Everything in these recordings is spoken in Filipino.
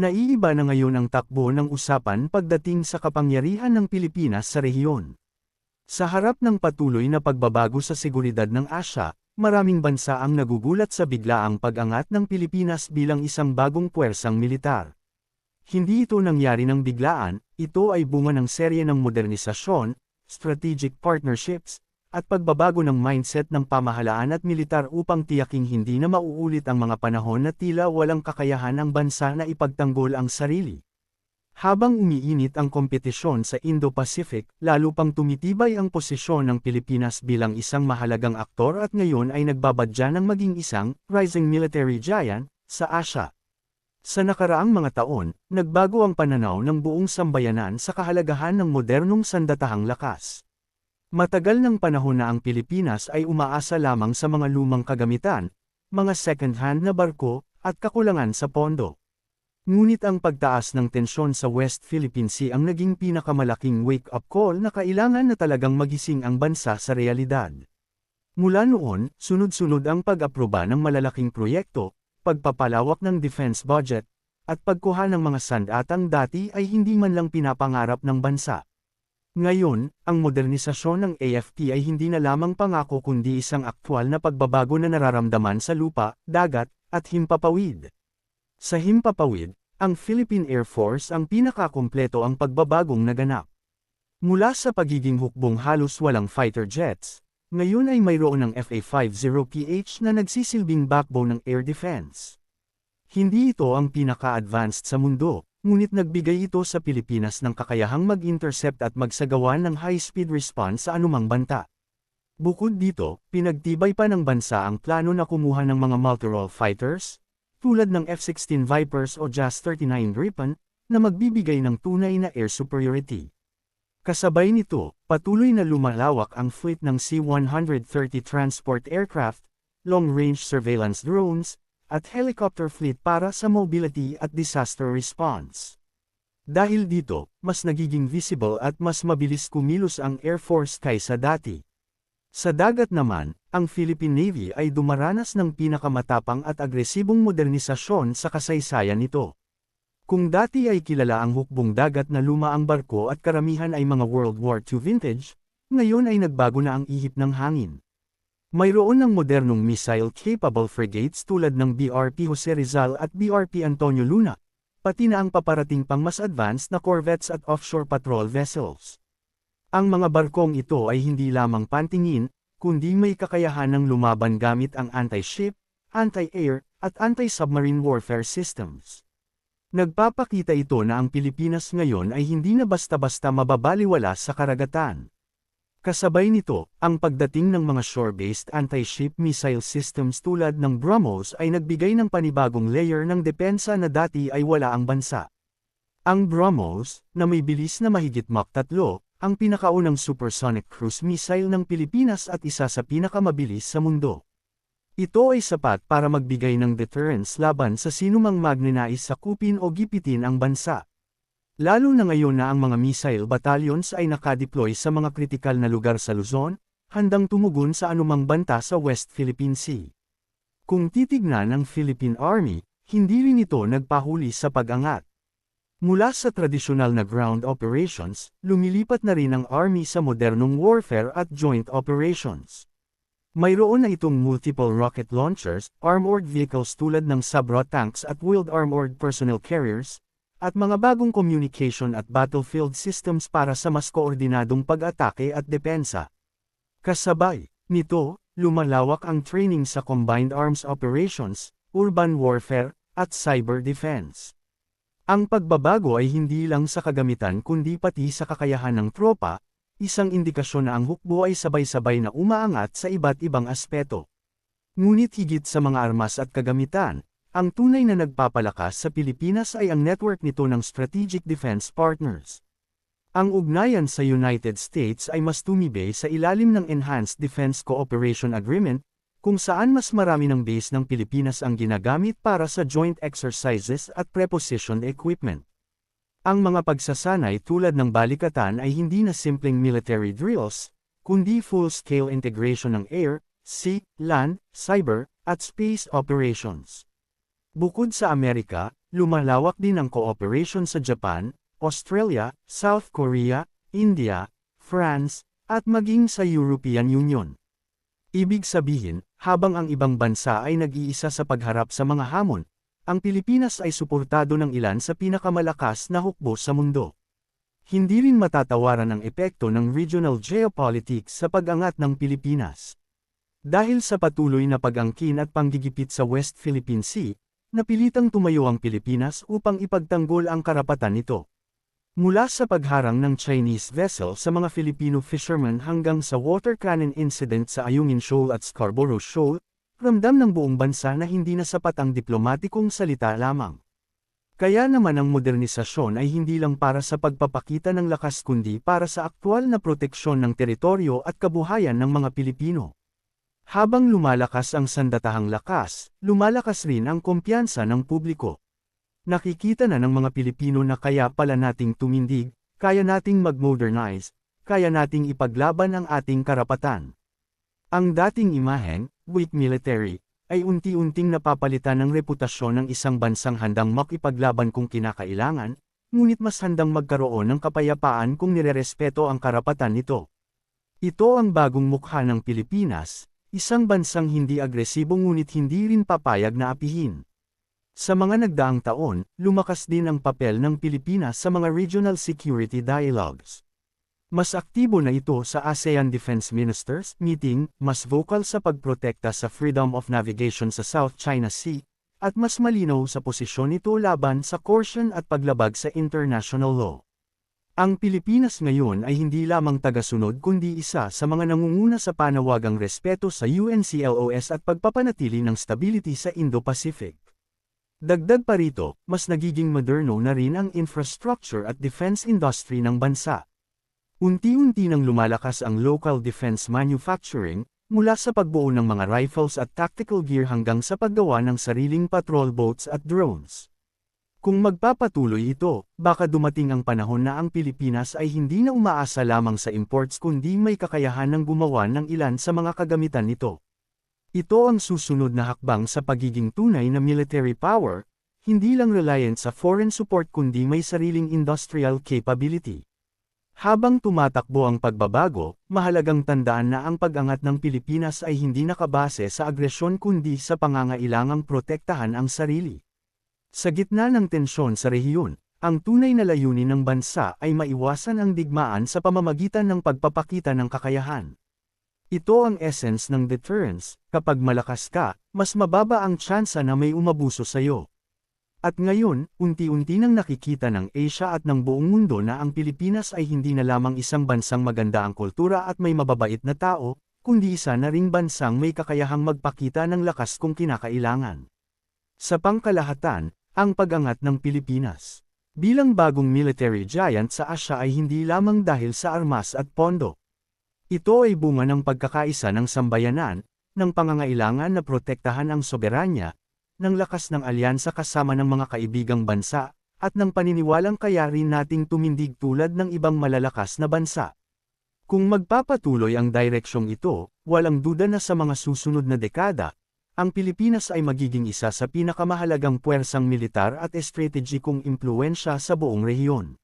Naiiba na ngayon ang takbo ng usapan pagdating sa kapangyarihan ng Pilipinas sa rehiyon. Sa harap ng patuloy na pagbabago sa seguridad ng Asya, maraming bansa ang nagugulat sa biglaang pag-angat ng Pilipinas bilang isang bagong puwersang militar. Hindi ito nangyari ng biglaan, ito ay bunga ng serye ng modernisasyon, strategic partnerships, at pagbabago ng mindset ng pamahalaan at militar upang tiyaking hindi na mauulit ang mga panahon na tila walang kakayahan ng bansa na ipagtanggol ang sarili. Habang umiinit ang kompetisyon sa Indo-Pacific, lalo pang tumitibay ang posisyon ng Pilipinas bilang isang mahalagang aktor at ngayon ay nagbabadya ng maging isang rising military giant sa Asia. Sa nakaraang mga taon, nagbago ang pananaw ng buong sambayanan sa kahalagahan ng modernong sandatahang lakas. Matagal ng panahon na ang Pilipinas ay umaasa lamang sa mga lumang kagamitan, mga second-hand na barko, at kakulangan sa pondo. Ngunit ang pagtaas ng tensyon sa West Philippine Sea ang naging pinakamalaking wake-up call na kailangan na talagang magising ang bansa sa realidad. Mula noon, sunod-sunod ang pag-aproba ng malalaking proyekto, pagpapalawak ng defense budget, at pagkuha ng mga sandatang dati ay hindi man lang pinapangarap ng bansa. Ngayon, ang modernisasyon ng AFP ay hindi na lamang pangako kundi isang aktwal na pagbabago na nararamdaman sa lupa, dagat, at himpapawid. Sa himpapawid, ang Philippine Air Force ang pinakakumpleto ang pagbabagong naganap. Mula sa pagiging hukbong halos walang fighter jets, ngayon ay mayroon ng FA-50PH na nagsisilbing backbone ng air defense. Hindi ito ang pinaka-advanced sa mundo, Ngunit nagbigay ito sa Pilipinas ng kakayahang mag-intercept at magsagawa ng high-speed response sa anumang banta. Bukod dito, pinagtibay pa ng bansa ang plano na kumuha ng mga multi-role fighters, tulad ng F-16 Vipers o JAS-39 Gripen, na magbibigay ng tunay na air superiority. Kasabay nito, patuloy na lumalawak ang fleet ng C-130 transport aircraft, long-range surveillance drones, at helicopter fleet para sa mobility at disaster response. Dahil dito, mas nagiging visible at mas mabilis kumilos ang Air Force kaysa dati. Sa dagat naman, ang Philippine Navy ay dumaranas ng pinakamatapang at agresibong modernisasyon sa kasaysayan nito. Kung dati ay kilala ang hukbong dagat na luma ang barko at karamihan ay mga World War II vintage, ngayon ay nagbago na ang ihip ng hangin. Mayroon ng modernong missile-capable frigates tulad ng BRP Jose Rizal at BRP Antonio Luna, pati na ang paparating pang mas advanced na corvettes at offshore patrol vessels. Ang mga barkong ito ay hindi lamang pantingin, kundi may kakayahan ng lumaban gamit ang anti-ship, anti-air, at anti-submarine warfare systems. Nagpapakita ito na ang Pilipinas ngayon ay hindi na basta-basta mababaliwala sa karagatan. Kasabay nito, ang pagdating ng mga shore-based anti-ship missile systems tulad ng BrahMos ay nagbigay ng panibagong layer ng depensa na dati ay wala ang bansa. Ang BrahMos, na may bilis na mahigit Mach 3, ang pinakaunang supersonic cruise missile ng Pilipinas at isa sa pinakamabilis sa mundo. Ito ay sapat para magbigay ng deterrence laban sa sinumang magnanais sakupin o gipitin ang bansa. Lalo na ngayon na ang mga missile battalions ay nakadeploy sa mga kritikal na lugar sa Luzon, handang tumugon sa anumang banta sa West Philippine Sea. Kung titignan ng Philippine Army, hindi rin ito nagpahuli sa pag-angat. Mula sa tradisyonal na ground operations, lumilipat na rin ang Army sa modernong warfare at joint operations. Mayroon na itong multiple rocket launchers, armored vehicles tulad ng Sabra tanks at wheeled armored personnel carriers, at mga bagong communication at battlefield systems para sa mas koordinadong pag-atake at depensa. Kasabay nito, lumalawak ang training sa combined arms operations, urban warfare, at cyber defense. Ang pagbabago ay hindi lang sa kagamitan kundi pati sa kakayahan ng tropa, isang indikasyon na ang hukbo ay sabay-sabay na umaangat sa iba't ibang aspeto. Ngunit higit sa mga armas at kagamitan, ang tunay na nagpapalakas sa Pilipinas ay ang network nito ng strategic defense partners. Ang ugnayan sa United States ay mas tumibay sa ilalim ng Enhanced Defense Cooperation Agreement, kung saan mas marami ng base ng Pilipinas ang ginagamit para sa joint exercises at preposition equipment. Ang mga pagsasanay tulad ng balikatan ay hindi na simpleng military drills, kundi full-scale integration ng air, sea, land, cyber, at space operations. Bukod sa Amerika, lumalawak din ang cooperation sa Japan, Australia, South Korea, India, France, at maging sa European Union. Ibig sabihin, habang ang ibang bansa ay nag-iisa sa pagharap sa mga hamon, ang Pilipinas ay suportado ng ilan sa pinakamalakas na hukbo sa mundo. Hindi rin matatawaran ang epekto ng regional geopolitics sa pag-angat ng Pilipinas. Dahil sa patuloy na pag-angkin at panggigipit sa West Philippine Sea, napilitang tumayo ang Pilipinas upang ipagtanggol ang karapatan nito. Mula sa pagharang ng Chinese vessel sa mga Filipino fishermen hanggang sa water cannon incident sa Ayungin Shoal at Scarborough Shoal, ramdam ng buong bansa na hindi na sapat ang diplomatikong salita lamang. Kaya naman ang modernisasyon ay hindi lang para sa pagpapakita ng lakas kundi para sa aktwal na proteksyon ng teritoryo at kabuhayan ng mga Pilipino. Habang lumalakas ang sandatahang lakas, lumalakas rin ang kumpiyansa ng publiko. Nakikita na ng mga Pilipino na kaya pala nating tumindig, kaya nating mag-modernize, kaya nating ipaglaban ang ating karapatan. Ang dating imahen, weak military, ay unti-unting napapalitan ng reputasyon ng isang bansang handang makipaglaban kung kinakailangan, ngunit mas handang magkaroon ng kapayapaan kung nirerespeto ang karapatan nito. Ito ang bagong mukha ng Pilipinas, isang bansang hindi agresibo ngunit hindi rin papayag na apihin. Sa mga nagdaang taon, lumakas din ang papel ng Pilipinas sa mga regional security dialogues. Mas aktibo na ito sa ASEAN Defense Ministers meeting, mas vocal sa pagprotekta sa freedom of navigation sa South China Sea, at mas malinaw sa posisyon nito laban sa coercion at paglabag sa international law. Ang Pilipinas ngayon ay hindi lamang tagasunod kundi isa sa mga nangunguna sa panawagang respeto sa UNCLOS at pagpapanatili ng stability sa Indo-Pacific. Dagdag pa rito, mas nagiging moderno na rin ang infrastructure at defense industry ng bansa. Unti-unti nang lumalakas ang local defense manufacturing, mula sa pagbuo ng mga rifles at tactical gear hanggang sa paggawa ng sariling patrol boats at drones. Kung magpapatuloy ito, baka dumating ang panahon na ang Pilipinas ay hindi na umaasa lamang sa imports kundi may kakayahan ng gumawa ng ilan sa mga kagamitan nito. Ito ang susunod na hakbang sa pagiging tunay na military power, hindi lang reliant sa foreign support kundi may sariling industrial capability. Habang tumatakbo ang pagbabago, mahalagang tandaan na ang pag-angat ng Pilipinas ay hindi nakabase sa agresyon kundi sa pangangailangang protektahan ang sarili. Sa gitna ng tensyon sa rehiyon, ang tunay na layunin ng bansa ay maiwasan ang digmaan sa pamamagitan ng pagpapakita ng kakayahan. Ito ang essence ng deterrence, kapag malakas ka, mas mababa ang tsansa na may umabuso sa iyo. At ngayon, unti-unti nang nakikita ng Asia at ng buong mundo na ang Pilipinas ay hindi na lamang isang bansang maganda ang kultura at may mababait na tao, kundi isa na ring bansang may kakayahang magpakita ng lakas kung kinakailangan. Sa pangkalahatan, ang pag-angat ng Pilipinas. Bilang bagong military giant sa Asia ay hindi lamang dahil sa armas at pondo. Ito ay bunga ng pagkakaisa ng sambayanan, ng pangangailangan na protektahan ang soberanya, ng lakas ng alyansa kasama ng mga kaibigang bansa, at ng paniniwalang kaya rin nating tumindig tulad ng ibang malalakas na bansa. Kung magpapatuloy ang direksyong ito, walang duda na sa mga susunod na dekada, ang Pilipinas ay magiging isa sa pinakamahalagang puwersang militar at estratehikong impluensya sa buong rehiyon.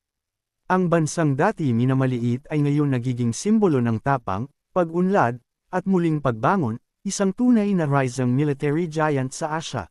Ang bansang dati minamaliit ay ngayon nagiging simbolo ng tapang, pag-unlad, at muling pagbangon, isang tunay na rising military giant sa Asia.